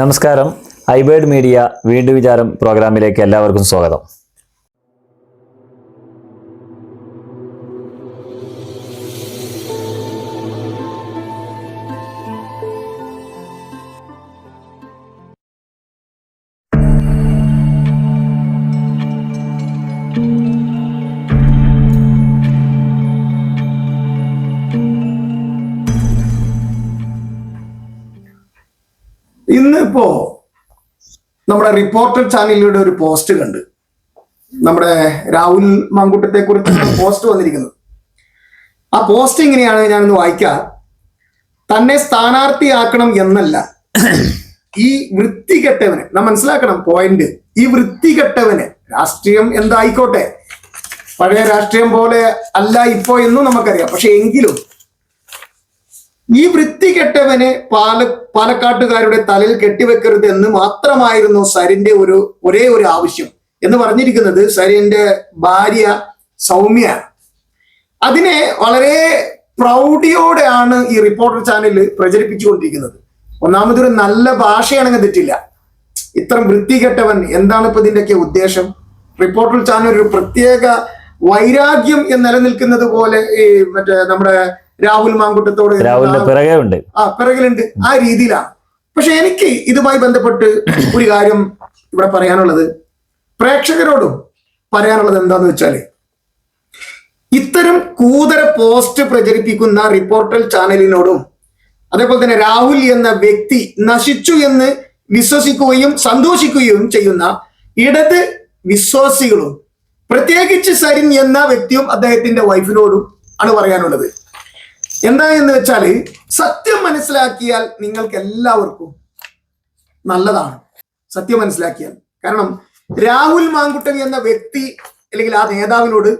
നമസ്കാരം. ഐബേഡ് മീഡിയ വീണ്ടും വിചാരം പ്രോഗ്രാമിലേക്ക് എല്ലാവർക്കും സ്വാഗതം. ഇന്നിപ്പോ നമ്മുടെ റിപ്പോർട്ടർ ചാനലിലൂടെ ഒരു പോസ്റ്റ് കണ്ട്. നമ്മുടെ രാഹുൽ മാങ്കുട്ടത്തെ കുറിച്ച് പോസ്റ്റ് വന്നിരിക്കുന്നത് ആ പോസ്റ്റ് ഇങ്ങനെയാണ് ഞാനൊന്ന് വായിക്കാം. തന്നെ സ്ഥാനാർത്ഥിയാക്കണം എന്നല്ല. ഈ വൃത്തികെട്ടവന് നാം മനസ്സിലാക്കണം പോയിന്റ് ഈ വൃത്തികെട്ടവന് രാഷ്ട്രീയം എന്തായിക്കോട്ടെ? പഴയ രാഷ്ട്രീയം പോലെ അല്ല ഇപ്പോ എന്നും നമുക്കറിയാം. പക്ഷെ എങ്കിലും ഈ വൃത്തി വൃത്തികെട്ടവനെ പാല പാലക്കാട്ടുകാരുടെ തലയിൽ കെട്ടിവെക്കരുത് എന്ന് മാത്രമായിരുന്നു സരിന്റെ ഒരു ഒരേ ഒരു ആവശ്യം എന്ന് പറഞ്ഞിരിക്കുന്നത് സരിന്റെ ഭാര്യ സൗമ്യ. അതിനെ വളരെ പ്രൗഢിയോടെയാണ് ഈ റിപ്പോർട്ടർ ചാനൽ പ്രചരിപ്പിച്ചുകൊണ്ടിരിക്കുന്നത്. ഒന്നാമതൊരു നല്ല ഭാഷയാണെങ്കിൽ തെറ്റില്ല. ഇത്രയും വൃത്തികെട്ടവൻ എന്താണ് ഇപ്പൊ ഇതിന്റെയൊക്കെ ഉദ്ദേശം? റിപ്പോർട്ടർ ചാനൽ ഒരു പ്രത്യേക വൈരാഗ്യം നിലനിൽക്കുന്നത് പോലെ ഈ മറ്റേ നമ്മുടെ രാഹുൽ മാങ്കുട്ടത്തോട് രാഹുലിന്റെ പിറകെ ഉണ്ട്. ആ പിറകിലുണ്ട്. ആ രീതിയിലാണ്. പക്ഷെ എനിക്ക് ഇതുമായി ബന്ധപ്പെട്ട് ഒരു കാര്യം ഇവിടെ പറയാനുള്ളത്. പ്രേക്ഷകരോടും പറയാനുള്ളത് എന്താന്ന് വെച്ചാൽ ഇത്തരം കൂതര പോസ്റ്റ് പ്രചരിപ്പിക്കുന്ന റിപ്പോർട്ടർ ചാനലിനോടും അതേപോലെ തന്നെ രാഹുൽ എന്ന വ്യക്തി നശിച്ചു എന്ന് വിശ്വസിക്കുകയും സന്തോഷിക്കുകയും ചെയ്യുന്ന ഇടത് വിശ്വാസികളും പ്രത്യേകിച്ച് സരിൻ എന്ന വ്യക്തിയും അദ്ദേഹത്തിന്റെ വൈഫിനോടും ആണ് പറയാനുള്ളത്. എന്താ എന്ന് വെച്ചാൽ സത്യം മനസ്സിലാക്കിയാൽ നിങ്ങൾക്ക് എല്ലാവർക്കും നല്ലതാണ്. സത്യം മനസ്സിലാക്കിയാൽ. കാരണം രാഹുൽ മാങ്കുട്ടൻ എന്ന വ്യക്തി അല്ലെങ്കിൽ ആ നേതാവിനോട്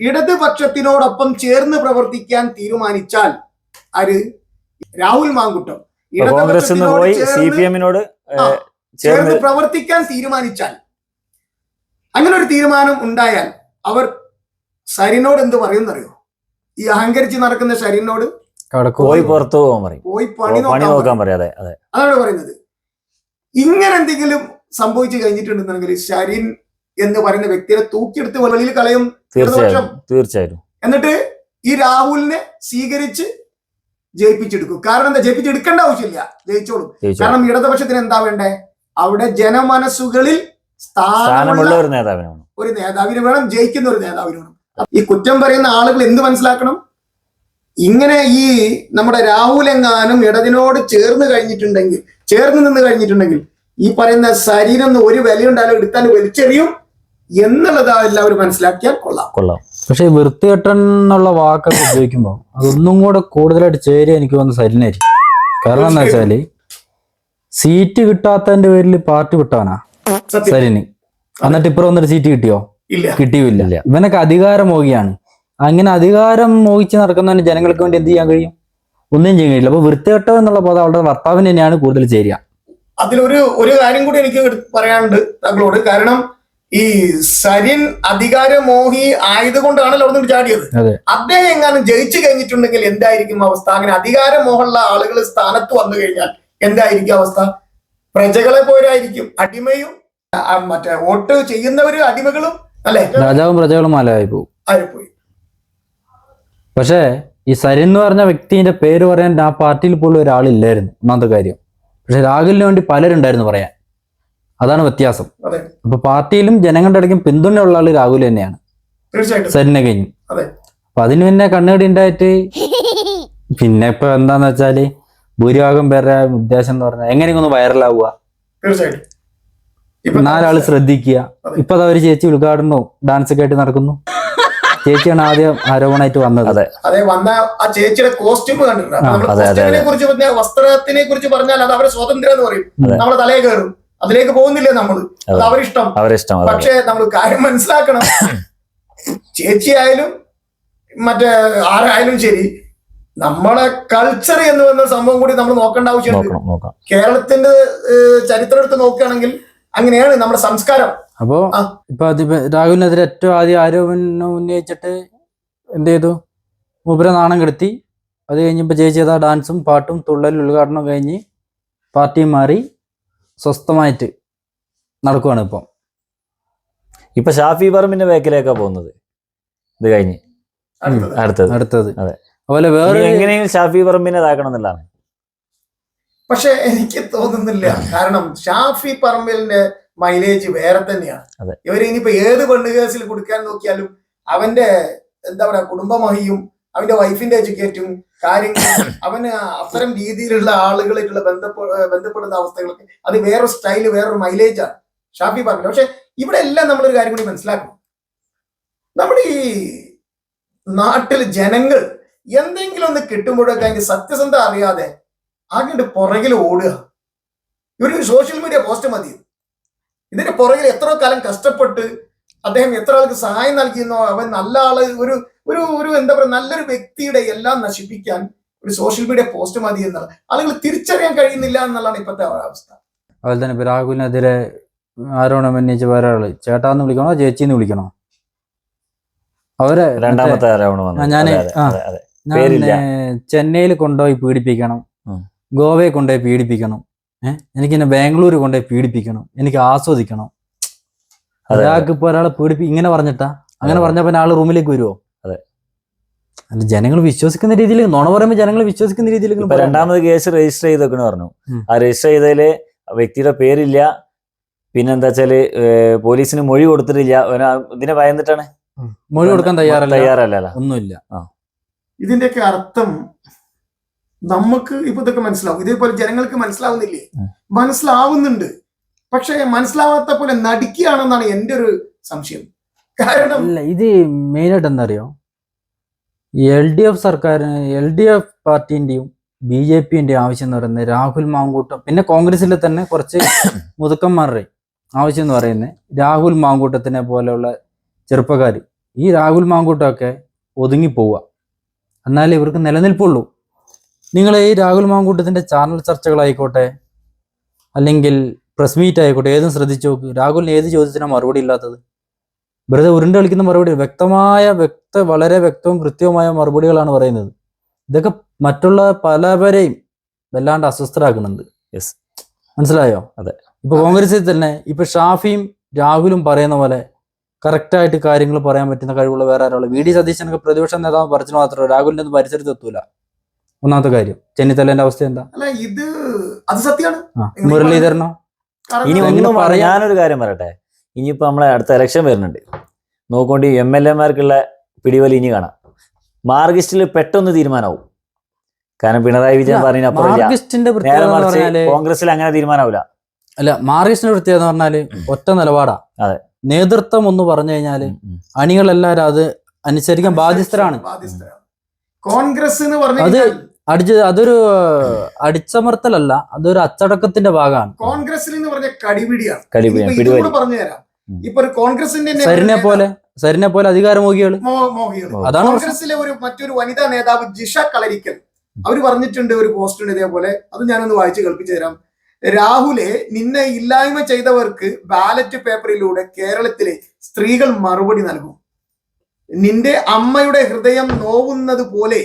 ഇടതുപക്ഷത്തിനോടൊപ്പം ചേർന്ന് പ്രവർത്തിക്കാൻ തീരുമാനിച്ചാൽ അത് രാഹുൽ മാങ്കുട്ടം. ഇടതുപക്ഷത്തിനോട് ചേർന്ന് പ്രവർത്തിക്കാൻ തീരുമാനിച്ചാൽ. അങ്ങനെ ഒരു തീരുമാനം ഉണ്ടായാൽ അവർ സരിനോട് എന്ത് പറയുന്നറിയോ? ഈ അഹങ്കരിച്ച് നടക്കുന്ന ശരീരനോട് പോയി പുറത്തു പോകാൻ പറയും. പോയി പണി പണി നോക്കാൻ പറയാം. അതെ അതെ. അതാണ് പറയുന്നത്. ഇങ്ങനെ എന്തെങ്കിലും സംഭവിച്ചു കഴിഞ്ഞിട്ടുണ്ടെന്നുണ്ടെങ്കിൽ ശരീൻ എന്ന് പറയുന്ന വ്യക്തിയെ തൂക്കിയെടുത്ത് വെളിയിൽ കളയും തീർച്ചയായും തീർച്ചയായും. എന്നിട്ട് ഈ രാഹുലിനെ സ്വീകരിച്ച് ജയിപ്പിച്ചെടുക്കും. കാരണം എന്താ? ജയിപ്പിച്ചെടുക്കേണ്ട ആവശ്യമില്ല. ജയിച്ചോളും. കാരണം ഇടതുപക്ഷത്തിന് എന്താ വേണ്ടേ? അവിടെ ജനമനസ്സുകളിൽ സ്ഥാനമുള്ള സ്ഥാനമുള്ള ഒരു നേതാവിനാണ്. ഒരു നേതാവിന് വേണം ജയിക്കുന്ന ഒരു നേതാവിന് വേണം. ഈ കുറ്റം പറയുന്ന ആളുകൾ എന്ത് മനസ്സിലാക്കണം? ഇങ്ങനെ ഈ നമ്മുടെ രാഹുൽ എങ്ങാനും ഇടതിനോട് ചേർന്ന് കഴിഞ്ഞിട്ടുണ്ടെങ്കിൽ ചേർന്ന് നിന്ന് കഴിഞ്ഞിട്ടുണ്ടെങ്കിൽ ഈ പറയുന്ന ശരീരം ഒരു വിലയുണ്ടായാലും എടുത്താൽ വലിച്ചെറിയും എന്നുള്ളത് എല്ലാവരും മനസ്സിലാക്കിയാൽ കൊള്ളാം. കൊള്ളാം. പക്ഷെ ഈ വൃത്തികെട്ടൻ എന്നുള്ള വാക്കൊക്കെ ഉപയോഗിക്കുമ്പോൾ അതൊന്നും കൂടെ കൂടുതലായിട്ട് ചേരുക എനിക്ക് വന്ന് സരിനായിരിക്കും. കാരണം എന്താ വെച്ചാൽ സീറ്റ് കിട്ടാത്തതിന്റെ പേരിൽ പാർട്ടി വിട്ടവനാ സരിന്. എന്നിട്ട് ഇപ്പുറം വന്നിട്ട് സീറ്റ് കിട്ടിയോ? കിട്ടിയില്ല ഇല്ല. ഇവനൊക്കെ അധികാരം മോഹിയാണ്. അങ്ങനെ അധികാരം മോഹിച്ച് നടക്കുന്നതിന് ജനങ്ങൾക്ക് വേണ്ടി എന്ത് ചെയ്യാൻ കഴിയും? ഒന്നും ചെയ്യാൻ കഴിയില്ല. അപ്പൊ വൃത്തികെട്ടോ എന്നുള്ള പദം അവളുടെ ഭർത്താവിന് തന്നെയാണ് കൂടുതൽ ചേരുക. അതിലൊരു ഒരു കാര്യം കൂടി എനിക്ക് പറയാനുണ്ട് താങ്കളോട്. കാരണം ഈ സരിൻ അധികാരമോഹി ആയതുകൊണ്ടാണല്ലോ അവിടെ നിന്ന് ചാടിയത്. അതെ. അദ്ദേഹം എങ്ങാനും ജയിച്ചു കഴിഞ്ഞിട്ടുണ്ടെങ്കിൽ എന്തായിരിക്കും അവസ്ഥ? അങ്ങനെ അധികാരമോഹമുള്ള ആളുകൾ സ്ഥാനത്ത് വന്നു കഴിഞ്ഞാൽ എന്തായിരിക്കും അവസ്ഥ? പ്രജകളെ പോരായിരിക്കും. അടിമയും മറ്റേ വോട്ട് ചെയ്യുന്നവരും അടിമകളും അല്ലെ? രാജാവും പ്രജകളും മലയായി പോകും ആയിപ്പോയി. പക്ഷേ ഈ സരിൻ എന്ന് പറഞ്ഞ വ്യക്തിന്റെ പേര് പറയാൻ ആ പാർട്ടിയിൽ പോലും ഒരാളില്ലായിരുന്നു. ഒന്നാമത്തെ കാര്യം. പക്ഷെ രാഹുലിന് വേണ്ടി പലരുണ്ടായിരുന്നു പറയാൻ. അതാണ് വ്യത്യാസം. അപ്പൊ പാർട്ടിയിലും ജനങ്ങളുടെ ഇടയ്ക്കും പിന്തുണയുള്ള ആൾ രാഹുൽ തന്നെയാണ്. സരിനെ കഴിഞ്ഞു. അപ്പൊ അതിന് പിന്നെ കണ്ണുകടി ഉണ്ടായിട്ട് പിന്നെ ഇപ്പൊ എന്താന്ന് വെച്ചാൽ ഭൂരിഭാഗം പേരുടെ ഉദ്ദേശം എന്ന് പറഞ്ഞാൽ എങ്ങനെയൊക്കെ ഒന്ന് വൈറലാവുക തീർച്ചയായിട്ടും. നാലാൾ ശ്രദ്ധിക്കുക. ഇപ്പൊ അവർ ചേച്ചി ഉദ്ഘാടനവും ഡാൻസ് ഒക്കെ ആയിട്ട് നടക്കുന്നു. ചേച്ചിയാണ് ആദ്യം ആരോപണമായിട്ട് വന്നത്. അതെ. അതെ വന്ന ആ ചേച്ചിയുടെ കോസ്റ്റ്യൂം കണ്ടിട്ടുണ്ട്. കുറിച്ച് പറഞ്ഞ വസ്ത്രത്തിനെ കുറിച്ച് പറഞ്ഞാൽ അത് അവരെ സ്വാതന്ത്ര്യം എന്ന് പറയും. നമ്മളെ തലയെ കയറും. അതിലേക്ക് പോകുന്നില്ല നമ്മൾ അത്. അവരിഷ്ടം. അവരിഷ്ടം. പക്ഷേ നമ്മൾ കാര്യം മനസ്സിലാക്കണം. ചേച്ചിയായാലും മറ്റേ ആരായാലും ശരി നമ്മളെ കൾച്ചർ എന്ന് പറയുന്ന സംഭവം കൂടി നമ്മൾ നോക്കേണ്ട ആവശ്യമുണ്ട്. നോക്കാം. കേരളത്തിന്റെ ചരിത്രം എടുത്ത് നോക്കുകയാണെങ്കിൽ അങ്ങനെയാണ് നമ്മുടെ സംസ്കാരം. അപ്പോ. ഇപ്പൊ അത് രാഹുലിനെതിരെ ഏറ്റവും ആദ്യം ആരോപണം ഉന്നയിച്ചിട്ട് എന്ത് ചെയ്തു? മുബര നാണം കെടുത്തി. അത് കഴിഞ്ഞപ്പോ ജയ ചെയ്ത ഡാൻസും പാട്ടും തുള്ളൽ ഉദ്ഘാടനം കഴിഞ്ഞ് പാർട്ടി മാറി സ്വസ്ഥമായിട്ട് നടക്കുവാണ് ഇപ്പം. ഇപ്പൊ ഷാഫി പറമ്പിന്റെ ബാക്കിലേക്കാ പോകുന്നത്. ഇത് കഴിഞ്ഞ്. അടുത്തത്. അടുത്തത്. അടുത്തത്. അതെ. അതുപോലെ വേറെ എങ്ങനെയും ഷാഫി പറമ്പിനെ ഇതാക്കണം എന്നുള്ളതാണ്. പക്ഷെ എനിക്ക് തോന്നുന്നില്ല. കാരണം ഷാഫി പറമ്പലിന്റെ മൈലേജ് വേറെ തന്നെയാണ്. ഇവർ ഇനിയിപ്പോ ഏത് പെണ്ണ് കേസിൽ കൊടുക്കാൻ നോക്കിയാലും അവന്റെ എന്താ പറയാ കുടുംബമഹിയും അവന്റെ വൈഫിന്റെ എഡ്യൂക്കേറ്റും കാര്യങ്ങളും അവന് അത്തരം രീതിയിലുള്ള ആളുകളായിട്ടുള്ള ബന്ധപ്പെ ബന്ധപ്പെടുന്ന അവസ്ഥകളൊക്കെ അത് വേറൊരു സ്റ്റൈൽ വേറൊരു മൈലേജാണ് ഷാഫി പറമ്പിൽ പക്ഷെ ഇവിടെ എല്ലാം നമ്മളൊരു കാര്യം കൂടി മനസ്സിലാക്കണം. നമ്മുടെ ഈ നാട്ടിൽ ജനങ്ങൾ എന്തെങ്കിലും ഒന്ന് കിട്ടുമ്പോഴൊക്കെ അതിന്റെ സത്യസന്ധത അറിയാതെ അങ്ങോട്ട് പുറകിൽ ഓടുക. ഒരു സോഷ്യൽ മീഡിയ പോസ്റ്റ് മതി. ഇതിന്റെ പുറകിൽ എത്ര കാലം കഷ്ടപ്പെട്ട് അദ്ദേഹം എത്ര ആൾക്ക് സഹായം നൽകിയെന്നോ അവൻ നല്ല ആൾ ഒരു ഒരു ഒരു എന്താ പറയുക നല്ലൊരു വ്യക്തിയുടെ എല്ലാം നശിപ്പിക്കാൻ ഒരു സോഷ്യൽ മീഡിയ പോസ്റ്റ് മതി എന്നുള്ള ആളുകൾ തിരിച്ചറിയാൻ കഴിയുന്നില്ല എന്നുള്ളതാണ് ഇപ്പോഴത്തെ അവസ്ഥ. അതുപോലെ തന്നെ ഇപ്പൊ രാഹുലിനെതിരെ ആരോണം ഉന്നയിച്ച വേറെ ആൾ ചേട്ടാന്ന് വിളിക്കണോ ചേച്ചിന്ന് വിളിക്കണോ? അവരെ രണ്ടാമത്തെ. ഞാൻ ചെന്നൈയിൽ കൊണ്ടുപോയി പീഡിപ്പിക്കണം. ഗോവയെ കൊണ്ടുപോയി പീഡിപ്പിക്കണം. ഏഹ് എനിക്ക് എന്നെ ബാംഗ്ലൂർ കൊണ്ടുപോയി പീഡിപ്പിക്കണം. എനിക്ക് ആസ്വദിക്കണം. അതെ. ഒരാൾക്ക് ഇപ്പൊ ഒരാളെ പീഡിപ്പി ഇങ്ങനെ പറഞ്ഞിട്ടാ? അങ്ങനെ. പറഞ്ഞപ്പോ ആൾ റൂമിലേക്ക് വരുമോ അതെ. ജനങ്ങൾ വിശ്വസിക്കുന്ന രീതിയിൽ നോണ പറയുമ്പോൾ ജനങ്ങൾ വിശ്വസിക്കുന്ന രീതിയിൽ രണ്ടാമത് കേസ് രജിസ്റ്റർ ചെയ്തൊക്കെ പറഞ്ഞു. ആ രജിസ്റ്റർ ചെയ്തതിൽ വ്യക്തിയുടെ പേരില്ല. പിന്നെന്താ വെച്ചാൽ പോലീസിന് മൊഴി കൊടുത്തിട്ടില്ല. ഇതിനെ ഭയന്നിട്ടാണ്? മൊഴി കൊടുക്കാൻ തയ്യാറല്ല? തയ്യാറല്ല ഒന്നുമില്ല. ഇതിന്റെയൊക്കെ അർത്ഥം നമുക്ക് ഇപ്പൊ ഇതൊക്കെ മനസ്സിലാവും. ഇതേപോലെ ജനങ്ങൾക്ക് മനസ്സിലാവുന്നില്ലേ. മനസ്സിലാവുന്നുണ്ട്. പക്ഷെ മനസ്സിലാവാത്ത പോലെ നടിക്കുകയാണെന്നാണ് എന്റെ ഒരു സംശയം. കാരണം ഇത് മെയിനായിട്ട് എന്താ അറിയോ എൽ ഡി എഫ് സർക്കാരിന് എൽ ഡി എഫ് പാർട്ടിന്റെയും ബി ജെ പിന്റെയും ആവശ്യം എന്ന് പറയുന്നത് രാഹുൽ മാങ്കൂട്ടം പിന്നെ കോൺഗ്രസിലെ തന്നെ കുറച്ച് മുതുക്കന്മാരുടെ ആവശ്യം എന്ന് പറയുന്നത് രാഹുൽ മാങ്കൂട്ടത്തിനെ പോലെയുള്ള ചെറുപ്പക്കാർ ഈ രാഹുൽ മാങ്കൂട്ടമൊക്കെ ഒതുങ്ങി പോവുക. എന്നാലേ ഇവർക്ക് നിലനിൽപ്പുള്ളൂ. നിങ്ങൾ ഈ രാഹുൽ മാങ്കൂട്ടത്തിന്റെ ചാനൽ ചർച്ചകളായിക്കോട്ടെ അല്ലെങ്കിൽ പ്രസ് മീറ്റ് ആയിക്കോട്ടെ ഏതും ശ്രദ്ധിച്ചു നോക്ക്. രാഹുലിന് ഏത് ചോദ്യത്തിനാണ് മറുപടി ഇല്ലാത്തത്? വെറുതെ ഉരുണ്ട് കളിക്കുന്ന മറുപടി വ്യക്തമായ വ്യക്ത വളരെ വ്യക്തവും കൃത്യവുമായ മറുപടികളാണ് പറയുന്നത്. ഇതൊക്കെ മറ്റുള്ള പലവരെയും വല്ലാണ്ട് അസ്വസ്ഥരാക്കുന്നുണ്ട്. യെസ് മനസ്സിലായോ? അതെ. ഇപ്പൊ കോൺഗ്രസിൽ തന്നെ ഇപ്പൊ ഷാഫിയും രാഹുലും പറയുന്ന പോലെ കറക്റ്റായിട്ട് ആയിട്ട് കാര്യങ്ങൾ പറയാൻ പറ്റുന്ന കഴിവുള്ള വേറെ ആരാൾ വി ഡി സതീശനൊക്കെ പ്രതിപക്ഷ നേതാവ് പറിച്ചു മാത്രമേ രാഹുലിന്റെ ഒന്നും പരിസരത്ത് എത്തൂല ഒന്നാമത്തെ കാര്യം ചെന്നിത്തലേന്റെ അവസ്ഥ എന്താ? അല്ല ഇത് അത് സത്യമാണ്. മുരളീധരനോ? ഇനി ഒന്നും പറയാം? ഞാനൊരു കാര്യം പറയട്ടെ. ഇനിയിപ്പോ നമ്മളെ അടുത്ത ഇലക്ഷൻ വരുന്നുണ്ട്. നോക്കൊണ്ട് എം എൽ എമാർക്കുള്ള പിടിവലി ഇനി കാണാം. മാർഗിസ്റ്റിൽ പെട്ടെന്ന് തീരുമാനമാവും. കാരണം പിണറായി വിജയൻ പറഞ്ഞ കോൺഗ്രസിൽ അങ്ങനെ തീരുമാനമാവില്ല. അല്ല മാർഗിസ്റ്റിന്റെ പ്രത്യേകത എന്ന് പറഞ്ഞാൽ ഒറ്റ നിലപാടാ. അതെ. നേതൃത്വം ഒന്ന് പറഞ്ഞു കഴിഞ്ഞാൽ. അണികളെല്ലാരും അത് അനുസരിക്കാൻ ബാധ്യസ്ഥരാണ്. കോൺഗ്രസ് എന്ന് പറഞ്ഞാൽ അത് അടിച്ച് അതൊരു അടിച്ചമർത്തലല്ല അതൊരു അച്ചടക്കത്തിന്റെ ഭാഗമാണ്. കോൺഗ്രസിൽ എന്ന് പറഞ്ഞ കടിപിടിയാണ്. കടിപിടി ഇനിയിപ്പോ പിടിവലി ഇതുകൂടെ പറഞ്ഞു തരാം ഉം. ഇപ്പൊ ഒരു കോൺഗ്രസിന്റെ സരിനെ പോലെ സരിനെ പോലെ മോഹികൾ. അതാണ്. കോൺഗ്രസിലെ ഒരു മറ്റൊരു വനിതാ നേതാവ് ജിഷ കളരിക്കൽ അവർ പറഞ്ഞിട്ടുണ്ട് ഒരു പോസ്റ്റ് ഉണ്ട് ഇതേപോലെ. അത് ഞാനൊന്ന് വായിച്ച് കേൾപ്പിച്ചു തരാം. രാഹുലെ നിന്നെ ഇല്ലായ്മ ചെയ്തവർക്ക് ബാലറ്റ് പേപ്പറിലൂടെ കേരളത്തിലെ സ്ത്രീകൾ മറുപടി നൽകും. നിന്റെ അമ്മയുടെ ഹൃദയം നോവുന്നത് പോലെ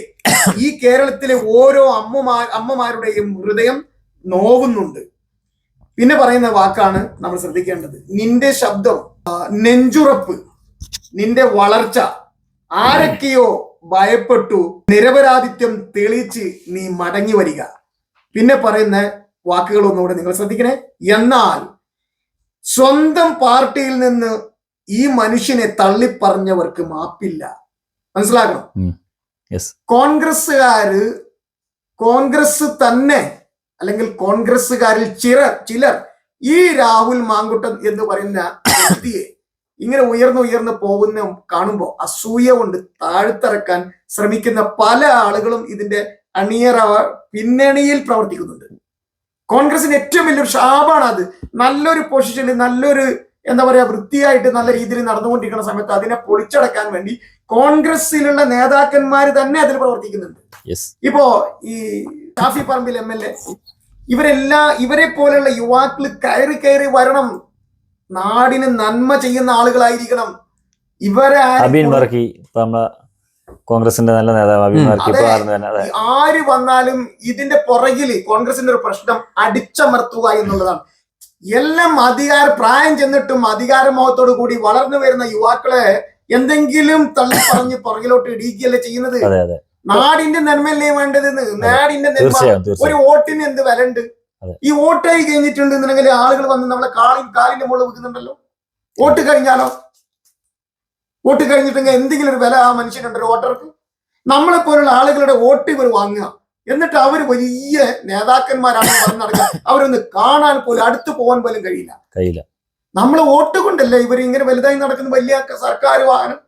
ഈ കേരളത്തിലെ ഓരോ അമ്മമാർ അമ്മമാരുടെയും ഹൃദയം നോവുന്നുണ്ട്. പിന്നെ പറയുന്ന വാക്കാണ് നമ്മൾ ശ്രദ്ധിക്കേണ്ടത്. നിന്റെ ശബ്ദം നെഞ്ചുറപ്പ് നിന്റെ വളർച്ച ആരൊക്കെയോ ഭയപ്പെട്ടു നിരപരാധിത്യം തെളിയിച്ച് നീ മടങ്ങി വരിക. പിന്നെ പറയുന്ന വാക്കുകൾ ഒന്നുകൂടെ നിങ്ങൾ ശ്രദ്ധിക്കണേ. എന്നാൽ സ്വന്തം പാർട്ടിയിൽ നിന്ന് ഈ മനുഷ്യനെ തള്ളിപ്പറഞ്ഞവർക്ക് മാപ്പില്ല. മനസ്സിലാക്കണം? കോൺഗ്രസ്സുകാര് കോൺഗ്രസ് തന്നെ അല്ലെങ്കിൽ കോൺഗ്രസ്സുകാരിൽ ചിലർ ചിലർ ഈ രാഹുൽ മാങ്കുട്ടൻ എന്ന് പറയുന്ന വ്യക്തിയെ ഇങ്ങനെ ഉയർന്നു ഉയർന്നു പോകുന്ന കാണുമ്പോൾ അസൂയ കൊണ്ട് താഴ്ത്തിറക്കാൻ ശ്രമിക്കുന്ന പല ആളുകളും ഇതിന്റെ അണിയറ പിന്നണിയിൽ പ്രവർത്തിക്കുന്നുണ്ട്. കോൺഗ്രസിന് ഏറ്റവും വലിയൊരു ശാപാണ് അത് നല്ലൊരു പൊസിഷനിൽ നല്ലൊരു എന്താ പറയാ വൃത്തിയായിട്ട് നല്ല രീതിയിൽ നടന്നുകൊണ്ടിരിക്കുന്ന സമയത്ത് അതിനെ പൊളിച്ചടക്കാൻ വേണ്ടി കോൺഗ്രസിലുള്ള നേതാക്കന്മാർ തന്നെ അതിൽ പ്രവർത്തിക്കുന്നുണ്ട്. ഇപ്പോ ഈ Shafi Parambil M L A ഇവരെല്ലാം ഇവരെ പോലെയുള്ള യുവാക്കൾ കയറി കയറി വരണം നാടിന് നന്മ ചെയ്യുന്ന ആളുകളായിരിക്കണം. ഇവരെ കോൺഗ്രസിന്റെ നല്ല നേതാവ് ആര് വന്നാലും ഇതിന്റെ പുറകിൽ കോൺഗ്രസിന്റെ ഒരു പ്രശ്നം അടിച്ചമർത്തുക എന്നുള്ളതാണ്. എല്ലാം അധികാര പ്രായം ചെന്നിട്ടും അധികാരമോഹത്തോടു കൂടി വളർന്നു വരുന്ന യുവാക്കളെ എന്തെങ്കിലും തള്ളി പറഞ്ഞ് പുറകിലോട്ട് ഇടിക്കുകയല്ലേ ചെയ്യുന്നത്. നാടിന്റെ നന്മയല്ലേ വേണ്ടതെന്ന് നാടിന്റെ നന്മ ഒരു വോട്ടിന് എന്ത് വരണ്ട്. ഈ വോട്ടായി കഴിഞ്ഞിട്ടുണ്ട് എന്നുണ്ടെങ്കിൽ ആളുകൾ വന്ന് നമ്മളെ കാളി കാലിന്റെ മുകളിൽ വെക്കുന്നുണ്ടല്ലോ വോട്ട് കഴിഞ്ഞാലോ? വോട്ട് കഴിഞ്ഞിട്ടെങ്കിൽ എന്തെങ്കിലും ഒരു വില ആ മനുഷ്യനുണ്ട് ഒരു വോട്ടർക്ക്. നമ്മളെ പോലുള്ള ആളുകളുടെ വോട്ട് ഇവർ വാങ്ങുക. എന്നിട്ട് അവർ വലിയ നേതാക്കന്മാരാണ് പറഞ്ഞ് നടക്കുക അവരൊന്ന് കാണാൻ പോലും അടുത്തു പോകാൻ പോലും കഴിയില്ല. കഴിയില്ല. നമ്മൾ വോട്ട് കൊണ്ടല്ലേ ഇവർ ഇങ്ങനെ വലുതായി നടക്കുന്ന വലിയ സർക്കാർ വാഹനം?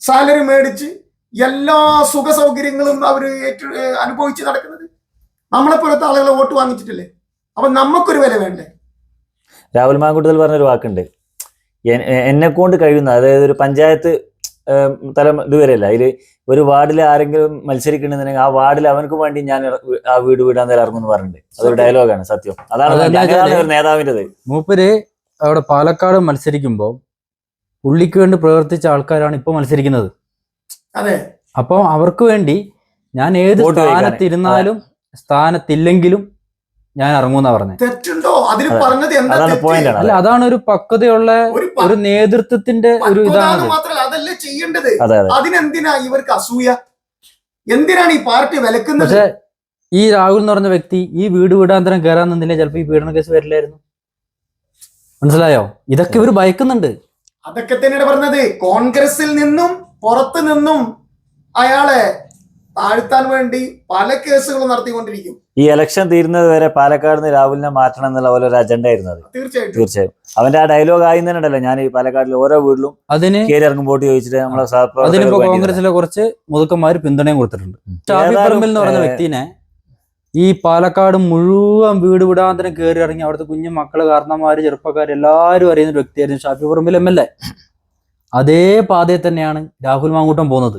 സാലറി മേടിച്ച് എല്ലാ സുഖ സൗകര്യങ്ങളും അവർ ഏറ്റു അനുഭവിച്ച് നടക്കുന്നത്? നമ്മളെ പോലത്തെ ആളുകളെ വോട്ട് വാങ്ങിച്ചിട്ടില്ലേ? അപ്പൊ നമുക്കൊരു വില വേണ്ടേ? രാഹുൽ മാങ്കുട്ടത്തിൽ പറഞ്ഞൊരു വാക്കുണ്ട്. എന്നെ കൊണ്ട് കഴിയുന്ന അതായത് ഒരു പഞ്ചായത്ത് തലം ഇതുവരെയല്ല. അതിൽ ഒരു വാർഡിൽ ആരെങ്കിലും മത്സരിക്കണമെന്നുണ്ടെങ്കിൽ ആ വാർഡിൽ അവനക്ക് വേണ്ടി ഞാൻ ആ വീട് വീടാൻ നേരം ഇറങ്ങുമെന്ന് പറഞ്ഞിട്ടുണ്ട്. അതൊരു ഡയലോഗാണ് സത്യം. അതാണ് നേതാവിന്റെ നേതാവിന്റെത്. മൂപ്പര് അവിടെ പാലക്കാട് മത്സരിക്കുമ്പോൾ പുള്ളിക്ക് വേണ്ടി പ്രവർത്തിച്ച ആൾക്കാരാണ് ഇപ്പൊ മത്സരിക്കുന്നത്. അതെ. അപ്പോൾ അവർക്ക് വേണ്ടി ഞാൻ ഏത്. സ്ഥാനത്തിരുന്നാലും സ്ഥാനത്തില്ലെങ്കിലും ഞാൻ ഇറങ്ങൂന്നാ പറഞ്ഞത് തെറ്റുണ്ടോ? അതിൽ പറഞ്ഞത്. അല്ല അതാണ് ഒരു പക്വതയുള്ള ഒരു നേതൃത്വത്തിന്റെ ഒരു ഇതാണ്. ചെയ്യേണ്ടത്? അതെ അതെ. അതിനെന്തിനാ ഇവർക്ക് അസൂയ? എന്തിനാണ് ഈ പാർട്ടി വിലക്കുന്നത്? ഈ രാഹുൽ എന്ന് പറഞ്ഞ വ്യക്തി ഈ വീട് വീടാന്തരം കയറാൻ നിന്നില്ലേ? ചിലപ്പോ ഈ പീഡന കേസ് വരില്ലായിരുന്നു. മനസ്സിലായോ? ഇതൊക്കെ ഇവർ ഭയക്കുന്നുണ്ട്. അതൊക്കെ തന്നെയാണ് പറഞ്ഞത്. കോൺഗ്രസിൽ നിന്നും പുറത്തു നിന്നും അയാളെ താഴ്ത്താൻ വേണ്ടി പല കേസുകളും നടത്തിക്കൊണ്ടിരിക്കും. ഈ ഇലക്ഷൻ തീരുന്നത് വരെ പാലക്കാട് നിന്ന് രാഹുലിനെ മാറ്റണം എന്നുള്ള പോലെ ഒരു അജണ്ട ആയിരുന്നു അത്. തീർച്ചയായിട്ടും. തീർച്ചയായും. അവന്റെ ആ ഡയലോഗ് ആയി തന്നെ ഉണ്ടല്ലോ ഞാൻ ഈ പാലക്കാടിലെ ഓരോ വീട്ടിലും അതിന് കയറി ഇറങ്ങുമ്പോൾ വോട്ട് ചോദിച്ചിട്ട് നമ്മളെ അതിനിപ്പോ കോൺഗ്രസിലെ കുറച്ച് മുതുക്കന്മാര് പിന്തുണയും കൊടുത്തിട്ടുണ്ട്. ഉം. ഷാഫി ഏതായാലും, പറമ്പിൽ എന്ന് പറഞ്ഞ വ്യക്തിനെ ഈ പാലക്കാട് മുഴുവൻ വീട് വിടാന്തരം കയറി ഇറങ്ങി അവിടുത്തെ കുഞ്ഞു മക്കൾ കാരണന്മാര് ചെറുപ്പക്കാർ എല്ലാവരും അറിയുന്ന ഒരു വ്യക്തിയായിരുന്നു Shafi Parambil M L A. അതേ പാതയിൽ തന്നെയാണ് രാഹുൽ മാങ്കൂട്ടം പോകുന്നത്.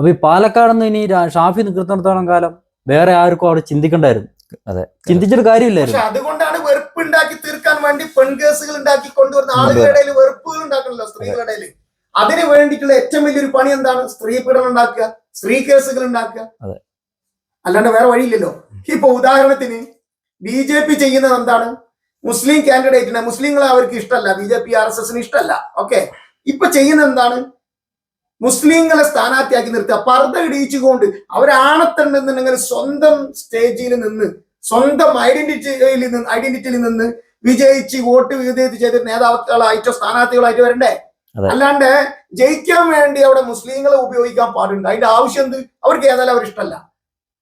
അപ്പൊ ഈ പാലക്കാട് നിന്ന് ഇനി ഷാഫി നിൽക്കുന്നിടത്തോളം കാലം വേറെ ആർക്കും അവിടെ ചിന്തിക്കണ്ടായിരുന്നു. അതെ. ചിന്തിച്ചൊരു കാര്യമില്ലായിരുന്നു. പക്ഷെ അതുകൊണ്ടാണ് വെറുപ്പ് ഉണ്ടാക്കി തീർക്കാൻ വേണ്ടി പെൺകേസുകൾ ഉണ്ടാക്കി കൊണ്ടുവരുന്ന ആളുകളുടെ ഇടയിൽ വെറുപ്പുകൾ ഉണ്ടാക്കണല്ലോ സ്ത്രീകളുടെ ഇടയിൽ. അതിന് വേണ്ടിയിട്ടുള്ള ഏറ്റവും വലിയൊരു പണി എന്താണ്? സ്ത്രീ പീഡനം ഉണ്ടാക്കുക സ്ത്രീ കേസുകൾ ഉണ്ടാക്കുക. അതെ. അല്ലാണ്ട് വേറെ വഴിയില്ലല്ലോ. ഇപ്പൊ ഉദാഹരണത്തിന് ബി ജെ പി ചെയ്യുന്നത് എന്താണ്? മുസ്ലിം കാൻഡിഡേറ്റിനെ മുസ്ലിങ്ങളെ അവർക്ക് ഇഷ്ടമല്ല. B J P R S എസിന് ഇഷ്ടമല്ല. ഓക്കെ. ഇപ്പൊ ചെയ്യുന്ന എന്താണ്? മുസ്ലിങ്ങളെ സ്ഥാനാർത്ഥിയാക്കി നിർത്തുക പർദ്ദ ഇടിയിച്ചുകൊണ്ട് അവരാണത്തുണ്ടെന്നുണ്ടെങ്കിൽ സ്വന്തം സ്റ്റേജിൽ നിന്ന് സ്വന്തം ഐഡന്റിറ്റിയിൽ നിന്ന് ഐഡന്റിറ്റിയിൽ നിന്ന് വിജയിച്ച് വോട്ട് വിജയിച്ച് ചെയ്ത നേതാക്കളായിട്ടോ സ്ഥാനാർത്ഥികളായിട്ടോ വരണ്ടേ. അല്ലാണ്ട് ജയിക്കാൻ വേണ്ടി അവിടെ മുസ്ലിങ്ങളെ ഉപയോഗിക്കാൻ പാടുണ്ട്. അതിന്റെ ആവശ്യം എന്ത്? അവർക്ക് ഏതായാലും അവർ ഇഷ്ടമല്ല.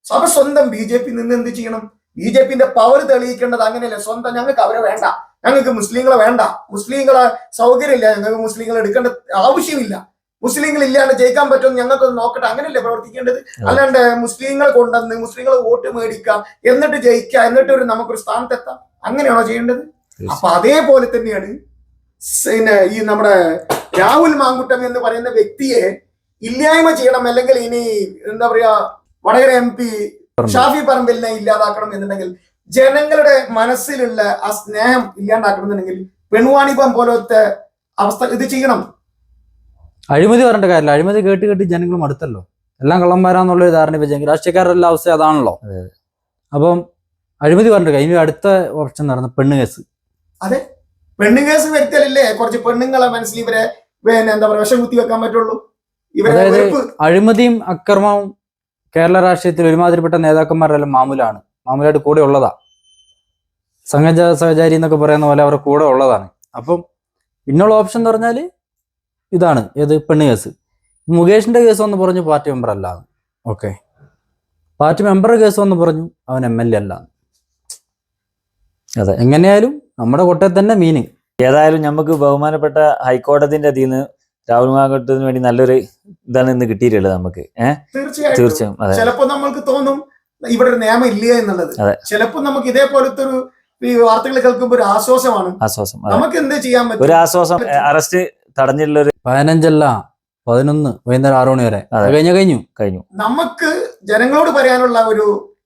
സഭ സ്വന്തം ബി ജെ പി നിന്ന് എന്ത് ചെയ്യണം? ബി ജെ പിന്റെ പവർ തെളിയിക്കേണ്ടത് അങ്ങനെയല്ല. സ്വന്തം ഞങ്ങൾക്ക് അവരെ വേണ്ട. ഞങ്ങൾക്ക് മുസ്ലിങ്ങളെ വേണ്ട. മുസ്ലിങ്ങളെ സൗകര്യമില്ല. ഞങ്ങൾക്ക് മുസ്ലിങ്ങളെ എടുക്കേണ്ട ആവശ്യമില്ല. മുസ്ലിങ്ങൾ ഇല്ലാണ്ട് ജയിക്കാൻ പറ്റുമെന്ന് ഞങ്ങൾക്ക് നോക്കട്ടെ. അങ്ങനെയല്ലേ പ്രവർത്തിക്കേണ്ടത്? അല്ലാണ്ട് മുസ്ലിങ്ങളെ കൊണ്ടുവന്ന് മുസ്ലിങ്ങൾ വോട്ട് മേടിക്കാം എന്നിട്ട് ജയിക്കാം എന്നിട്ട് ഒരു നമുക്കൊരു സ്ഥാനത്തെത്താം. അങ്ങനെയാണോ ചെയ്യേണ്ടത്? അപ്പൊ അതേപോലെ തന്നെയാണ് പിന്നെ ഈ നമ്മുടെ രാഹുൽ മാങ്കുട്ടം എന്ന് പറയുന്ന വ്യക്തിയെ ഇല്ലായ്മ ചെയ്യണം അല്ലെങ്കിൽ ഇനി എന്താ പറയാ വടകര എം പി ഷാഫി പറമ്പിലിനെ ഇല്ലാതാക്കണം എന്നുണ്ടെങ്കിൽ ജനങ്ങളുടെ മനസ്സിലുള്ള ആ സ്നേഹം ഇല്ലാണ്ടാക്കണം എന്നുണ്ടെങ്കിൽ പെൺവാണിപം പോലത്തെ അവസ്ഥ ഇത് ചെയ്യണം. അഴിമതി പറഞ്ഞ കാര്യമില്ല. അഴിമതി കേട്ട് കേട്ട് ജനങ്ങൾ മടുത്തല്ലോ. എല്ലാം കള്ളന്മാരാന്നുള്ളൊരു ധാരണ ഇപ്പൊ രാഷ്ട്രീയക്കാരുടെ അവസ്ഥ അതാണല്ലോ. അതെ, അപ്പം അഴിമതി പറഞ്ഞിട്ട് ഇനി അടുത്ത ഓപ്ഷൻ നടന്ന പെണ്ണ് കേസ്. അതെ. പെണ്ണു കേസ് വരുത്തലല്ലേ? കുറച്ച് പെണ്ണുങ്ങളെ മനസ്സിൽ ഇവരെ പിന്നെ എന്താ പറയാ വിഷം കുത്തി വെക്കാൻ പറ്റുള്ളൂ. ഇവരെ അതായത് അഴിമതിയും അക്രമവും കേരള രാഷ്ട്രീയത്തിൽ ഒരുമാതിരിപ്പെട്ട നേതാക്കന്മാരെല്ലാം മാമൂലാണ്. മാമൂലായിട്ട് കൂടെ ഉള്ളതാ. സംഘജ സഹചാരി എന്നൊക്കെ പറയുന്ന പോലെ അവരുടെ കൂടെ ഉള്ളതാണ്. അപ്പം ഇന്നുള്ള ഓപ്ഷൻ എന്ന് പറഞ്ഞാൽ ഇതാണ് ഏത് പെണ്ണ് കേസ്. മുകേഷിന്റെ കേസ് വന്ന് പറഞ്ഞു പാർട്ടി മെമ്പർ അല്ല ഓക്കെ പാർട്ടി മെമ്പറുടെ കേസ് വന്ന് പറഞ്ഞു അവൻ എം എൽ എ അല്ല അതെ. എങ്ങനെയായാലും നമ്മുടെ കൊട്ടയിൽ തന്നെ മീനിങ്. ഏതായാലും നമുക്ക് ബഹുമാനപ്പെട്ട ഹൈക്കോടതിന്റെ അതിൽ നിന്ന് രാഹുൽ മാഗത്തിന് വേണ്ടി നല്ലൊരു ഇതാണ് ഇന്ന് കിട്ടിയിട്ടുള്ളത് നമുക്ക്. ഏഹ് തീർച്ചയായും അതെ. ചിലപ്പോ നമ്മൾക്ക് തോന്നും ഇവിടെ ഒരു നിയമം ഇല്ല എന്നുള്ളത്. ചിലപ്പോ നമുക്ക് ഇതേപോലത്തെ ഒരു ഈ വാർത്തകൾ കേൾക്കുമ്പോൾ ഒരു ആശ്വാസമാണ്. ആശ്വാസം നമുക്ക് എന്ത് ചെയ്യാൻ ഒരു പറ്റും ആശ്വാസം അറസ്റ്റ് തടഞ്ഞിട്ടുള്ള ഒരു പതിനഞ്ചല്ല പതിനൊന്ന് വൈകുന്നേരം ആറു മണി വരെ. അതെ. കഴിഞ്ഞ കഴിഞ്ഞു? കഴിഞ്ഞു. നമുക്ക് ജനങ്ങളോട് പറയാനുള്ള ഒരു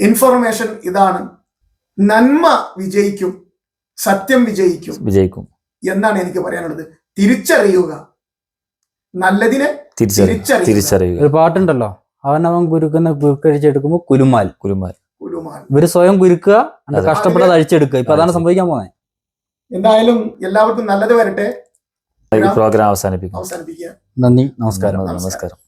ഇൻഫർമേഷൻ ഇതാണ്. നന്മ വിജയിക്കും സത്യം വിജയിക്കും വിജയിക്കും. എന്നാണ് എനിക്ക് പറയാനുള്ളത്. തിരിച്ചറിയുക. നല്ലതിനെ തിരിച്ചറിയുക. തിരിച്ചറിയുക. തിരിച്ചറിയുക. ഒരു പാട്ടുണ്ടല്ലോ. അവൻ അവൻ കുരുക്കുന്ന കുരുക്കഴിച്ചെടുക്കുമ്പോ കുലുമാൽ കുലുമാൽ കുരുമാൽ. ഇവർ സ്വയം കുരുക്കുക എന്നിട്ട് അതെ. കഷ്ടപ്പെട്ടത് അഴിച്ചെടുക്കുക. ഇപ്പൊ അതാണ് സംഭവിക്കാൻ പോകുന്നത്. എന്തായാലും എല്ലാവർക്കും നല്ലത് വരട്ടെ. ഈ പ്രോഗ്രാം അവസാനിപ്പിക്കും അവസാനിപ്പിക്കുക. നന്ദി നമസ്കാരം. നമസ്കാരം.